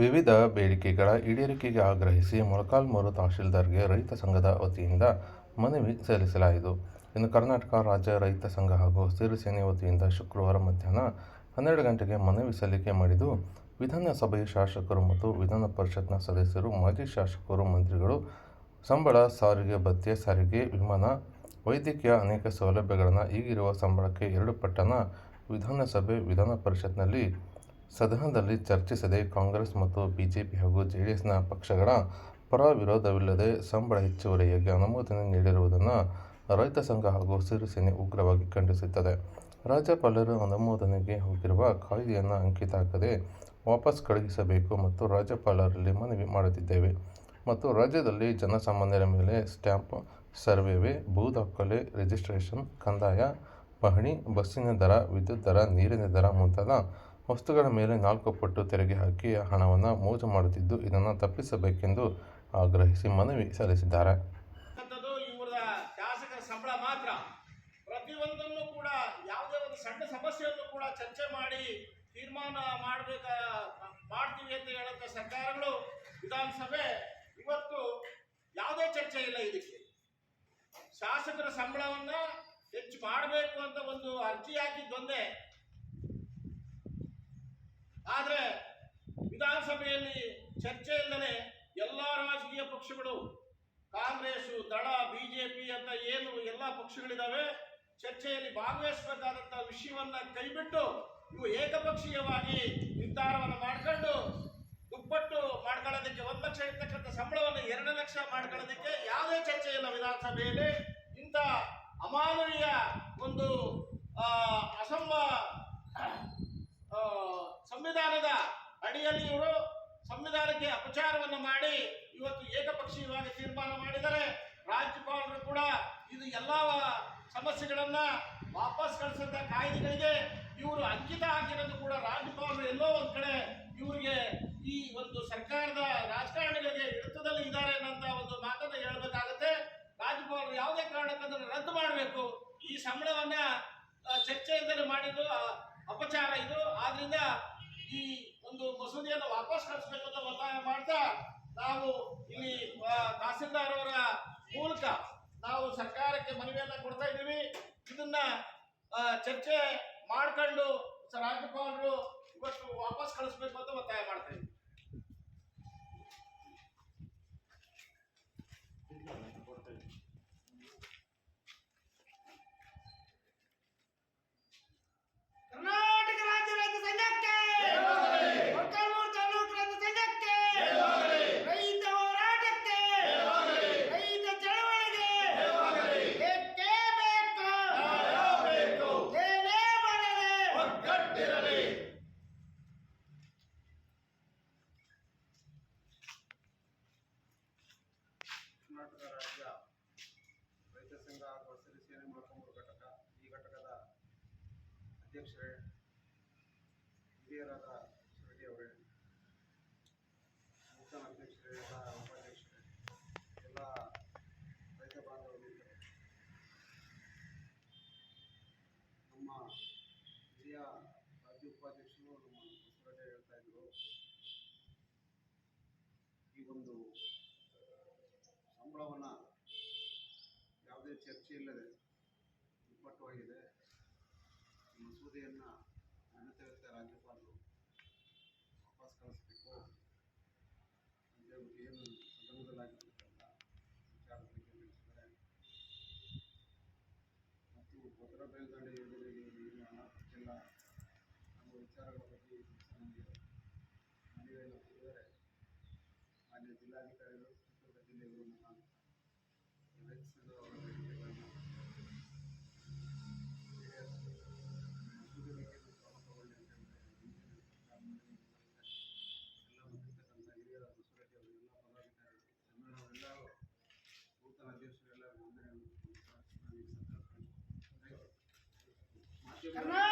ವಿವಿಧ ಬೇಡಿಕೆಗಳ ಈಡೇರಿಕೆಗೆ ಆಗ್ರಹಿಸಿ ಮೊಳಕಾಲ್ಮೂರು ತಹಶೀಲ್ದಾರ್ಗೆ ರೈತ ಸಂಘದ ವತಿಯಿಂದ ಮನವಿ ಸಲ್ಲಿಸಲಾಯಿತು. ಇನ್ನು ಕರ್ನಾಟಕ ರಾಜ್ಯ ರೈತ ಸಂಘ ಹಾಗೂ ಸಿರಿಸೇನೆ ಸೇನೆ ವತಿಯಿಂದ ಶುಕ್ರವಾರ ಮಧ್ಯಾಹ್ನ ಹನ್ನೆರಡು ಗಂಟೆಗೆ ಮನವಿ ಸಲ್ಲಿಕೆ ಮಾಡಿದ್ದು, ವಿಧಾನಸಭೆಯ ಶಾಸಕರು ಮತ್ತು ವಿಧಾನ ಪರಿಷತ್ನ ಸದಸ್ಯರು, ಮಾಜಿ ಶಾಸಕರು, ಮಂತ್ರಿಗಳು ಸಂಬಳ, ಸಾರಿಗೆ ಭತ್ಯೆ, ಸಾರಿಗೆ, ವಿಮಾನ, ವೈದ್ಯಕೀಯ ಅನೇಕ ಸೌಲಭ್ಯಗಳನ್ನು ಈಗಿರುವ ಸಂಬಳಕ್ಕೆ ಎರಡು ಪಟ್ಟಣ ವಿಧಾನಸಭೆ, ವಿಧಾನ ಪರಿಷತ್ನಲ್ಲಿ ಸದನದಲ್ಲಿ ಚರ್ಚಿಸದೆ ಕಾಂಗ್ರೆಸ್ ಮತ್ತು ಬಿಜೆಪಿ ಹಾಗೂ ಜೆಡಿಎಸ್ನ ಪಕ್ಷಗಳ ಪರ-ವಿರೋಧವಿಲ್ಲದೆ ಸಂಬಳ ಹೆಚ್ಚುವರಿಯಾಗಿ ಅನುಮೋದನೆ ನೀಡಿರುವುದನ್ನು ರೈತ ಸಂಘ ಹಾಗೂ ಸಿರಿಸೇನೆ ಉಗ್ರವಾಗಿ ಖಂಡಿಸುತ್ತದೆ. ರಾಜ್ಯಪಾಲರು ಅನುಮೋದನೆಗೆ ಹೋಗಿರುವ ಕಾಯ್ದೆಯನ್ನು ಅಂಕಿತ ಹಾಕದೆ ವಾಪಸ್ ಕಳುಹಿಸಬೇಕು ಮತ್ತು ರಾಜ್ಯಪಾಲರಲ್ಲಿ ಮನವಿ ಮಾಡುತ್ತಿದ್ದೇವೆ ಮತ್ತು ರಾಜ್ಯದಲ್ಲಿ ಜನಸಾಮಾನ್ಯರ ಮೇಲೆ ಸ್ಟ್ಯಾಂಪ್, ಸರ್ವೇವೆ, ಭೂ ದಾಖಲೆ, ರಿಜಿಸ್ಟ್ರೇಷನ್, ಕಂದಾಯ, ಪಹಣಿ, ಬಸ್ಸಿನ ದರ, ವಿದ್ಯುತ್ ದರ, ನೀರಿನ ದರ ಮುಂತಾದ ವಸ್ತುಗಳ ಮೇಲೆ ನಾಲ್ಕು ಪಟ್ಟು ತೆರಿಗೆ ಹಾಕಿ ಹಣವನ್ನು ಮೋಜು ಮಾಡುತ್ತಿದ್ದು, ಇದನ್ನು ತಪ್ಪಿಸಬೇಕೆಂದು ಆಗ್ರಹಿಸಿ ಮನವಿ ಸಲ್ಲಿಸಿದ್ದಾರೆ. ಶಾಸಕರ ಸಂಬಳ ಮಾತ್ರ ಪ್ರತಿಯೊಂದನ್ನು ಕೂಡ ಯಾವುದೇ ಒಂದು ಸಣ್ಣ ಸಮಸ್ಯೆಯನ್ನು ಕೂಡ ಚರ್ಚೆ ಮಾಡಿ ತೀರ್ಮಾನ ಮಾಡಬೇಕ ಮಾಡ್ತೀವಿ ಅಂತ ಹೇಳಂತ ಸರ್ಕಾರಗಳು ವಿಧಾನಸಭೆ ಇವತ್ತು ಯಾವುದೇ ಚರ್ಚೆ ಇಲ್ಲ ಇದಕ್ಕೆ ಶಾಸಕರ ಸಂಬಳವನ್ನ ಹೆಚ್ಚು ಮಾಡಬೇಕು ಅಂತ ಒಂದು ಅರ್ಜಿ ಆದ್ರೆ ವಿಧಾನಸಭೆಯಲ್ಲಿ ಚರ್ಚೆ ಇಲ್ಲದೆ ಎಲ್ಲ ರಾಜಕೀಯ ಪಕ್ಷಗಳು, ಕಾಂಗ್ರೆಸ್, ದಳ, ಬಿಜೆಪಿ ಅಂತ ಏನು ಎಲ್ಲ ಪಕ್ಷಗಳಿದಾವೆ ಚರ್ಚೆಯಲ್ಲಿ ಭಾಗವಹಿಸಬೇಕಾದಂತ ವಿಷಯವನ್ನ ಕೈಬಿಟ್ಟು ಇವು ಏಕಪಕ್ಷೀಯವಾಗಿ ನಿರ್ಧಾರವನ್ನು ಮಾಡಿಕೊಂಡು ದುಪ್ಪಟ್ಟು ಮಾಡ್ಕೊಳ್ಳೋದಕ್ಕೆ ಒಂದು ಲಕ್ಷ ಇರ್ತಕ್ಕಂಥ ಸಂಬಳವನ್ನು ಎರಡು ಲಕ್ಷ ಮಾಡ್ಕೊಳ್ಳೋದಕ್ಕೆ ಯಾವುದೇ ಚರ್ಚೆ ಇಲ್ಲ ವಿಧಾನಸಭೆಯಲ್ಲಿ. ಇಂಥ ಅಮಾನವೀಯ ಒಂದು ಅಸಂಭ ಸಂವಿಧಾನದ ಅಡಿಯಲ್ಲಿ ಇವರು ಸಂವಿಧಾನಕ್ಕೆ ಅಪಚಾರವನ್ನು ಮಾಡಿ ಇವತ್ತು ಏಕಪಕ್ಷೀಯವಾಗಿ ತೀರ್ಮಾನ ಮಾಡಿದರೆ ರಾಜ್ಯಪಾಲರು ಕೂಡ ಇದು ಎಲ್ಲ ಸಮಸ್ಯೆಗಳನ್ನ ವಾಪಸ್ ಕಳಿಸಂತ ಕಾಯ್ದೆಗಳಿಗೆ ಇವರು ಅಂಕಿತ ಹಾಕಿರೋದು ಕೂಡ ರಾಜ್ಯಪಾಲರು ಎಲ್ಲೋ ಒಂದ್ ಕಡೆ ಇವರಿಗೆ ಈ ಒಂದು ಸರ್ಕಾರದ ರಾಜಕಾರಣಿಗಳಿಗೆ ಹಿಡಿತದಲ್ಲಿ ಇದ್ದಾರೆ ಅನ್ನೋಂತ ಒಂದು ಮಾತನ್ನ ಹೇಳಬೇಕಾಗುತ್ತೆ. ರಾಜ್ಯಪಾಲರು ಯಾವುದೇ ಕಾರಣಕ್ಕಂದ್ರೆ ರದ್ದು ಮಾಡಬೇಕು. ಈ ಸಂಬಳವನ್ನ ಚರ್ಚೆಯಿಂದಲೇ ಮಾಡಿದ್ದು ಅಪಚಾರ ಇದು. ಆದ್ರಿಂದ ಈ ಒಂದು ಮಸೂದೆಯನ್ನು ವಾಪಸ್ ಕಳಿಸ್ಬೇಕು ಅಂತ ಒತ್ತಾಯ ಮಾಡ್ತಾ ನಾವು ಇಲ್ಲಿ ತಹಸೀಲ್ದಾರ್ ಅವರ ಮೂಲಕ ನಾವು ಸರ್ಕಾರಕ್ಕೆ ಮನವಿಯನ್ನ ಕೊಡ್ತಾ ಇದ್ದೀವಿ. ಇದನ್ನ ಚರ್ಚೆ ಮಾಡ್ಕೊಂಡು ಸ- ರಾಜ್ಯಪಾಲರು ಇವತ್ತು ವಾಪಸ್ ಕಳಿಸ್ಬೇಕು ಅಂತ ಒತ್ತಾಯ ಮಾಡ್ತಾ ಇದ್ದೀವಿ ಕರ್ನಾಟಕ ರಾಜ್ಯ ರೈತ ಸಂಘಕ್ಕೆ ಮೊಳಕಾಲ್ಮೂರು ತಾಲೂಕು ರೈತ ಸಂಘಕ್ಕೆ ರೈತ ಹೋರಾಟಕ್ಕೆ ರೈತ ಚಳವಳಿಗೆ ಬೇಕೇ ಬೇಕು ಏನೇ ಬರಲಿ ಕರ್ನಾಟಕ ರಾಜ್ಯ ರೈತ ಸಂಘ ಹಾಗೂ ಹಸಿರು ಸೇನೆ ಮೊಳಕಾಲ್ಮೂರು ಘಟಕ ಈ ಘಟಕದ ಅಧ್ಯಕ್ಷರೇ ಹಿರಿಯರಾದ ಶೆಟ್ಟಿ ಅವರೇ ನೂತನ ಅಧ್ಯಕ್ಷರೇ ಎಲ್ಲ ಉಪಾಧ್ಯಕ್ಷರೇ ಎಲ್ಲ ರೈತ ಬಾಂಧವರು ನಮ್ಮ ಹಿರಿಯ ರಾಜ್ಯ ಉಪಾಧ್ಯಕ್ಷರು ನಮ್ಮ ಬಸವರಾಜ ಹೇಳ್ತಾ ಇದ್ರು ಈ ಒಂದು ಸಂಬಳವನ್ನು ಯಾವುದೇ ಚರ್ಚೆ ಇಲ್ಲದೆ ದುಪ್ಪಟ್ಟವಾಗಿದೆ ಮಸೂದೆಯನ್ನು ನಡೀತಾ ರಾಜ್ಯಪಾಲರು ವಾಪಸ್ ಕಳಿಸ್ಬೇಕು ಅಂತ ಹೇಳ್ಬಿಟ್ಟು ಏನು ಸದನದಲ್ಲಾಗಿರ್ತಕ್ಕಂಥ ವಿಚಾರದ ಬಗ್ಗೆ ತಿಳಿಸಿದ್ದಾರೆ ಮತ್ತು ಭದ್ರಾ ಮೇಲ್ದಂಡೆ ಯೋಜನೆಗೆ ಏನು ಹಣ ಕೊಟ್ಟಿಲ್ಲ ಅನ್ನೋ ವಿಚಾರಗಳ ಬಗ್ಗೆ ನಮಗೆ ಮನವಿಯನ್ನು ಕೊಟ್ಟಿದ್ದಾರೆ ಮಾನ್ಯ ಜಿಲ್ಲಾಧಿಕಾರಿಗಳು ಚಿತ್ರದುರ್ಗ ಜಿಲ್ಲೆಗಳು ಮುಖಾಂತರ ರೈತ ಸಂಘದ Carnal.